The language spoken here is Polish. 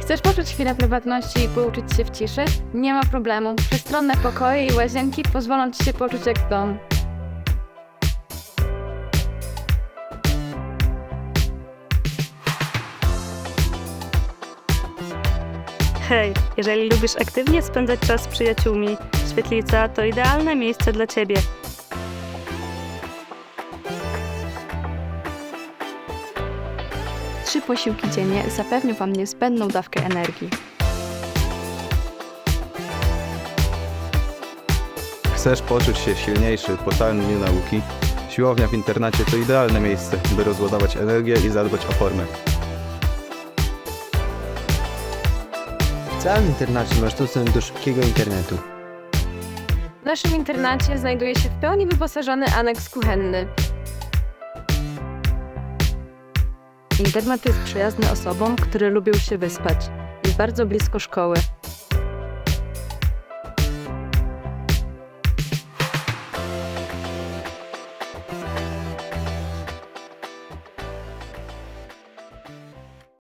Chcesz poczuć chwilę prywatności i pouczyć się w ciszy? Nie ma problemu. Przestronne pokoje i łazienki pozwolą ci się poczuć jak w. Hej, jeżeli lubisz aktywnie spędzać czas z przyjaciółmi, świetlica to idealne miejsce dla ciebie. Trzy posiłki dziennie zapewnią Wam niezbędną dawkę energii. Chcesz poczuć się silniejszy po całym dniu nauki? Siłownia w internacie to idealne miejsce, by rozładować energię i zadbać o formę. W całym internacie masz dostęp do szybkiego internetu. W naszym internacie znajduje się w pełni wyposażony aneks kuchenny. Internet jest przyjazny osobom, które lubią się wyspać. Jest bardzo blisko szkoły.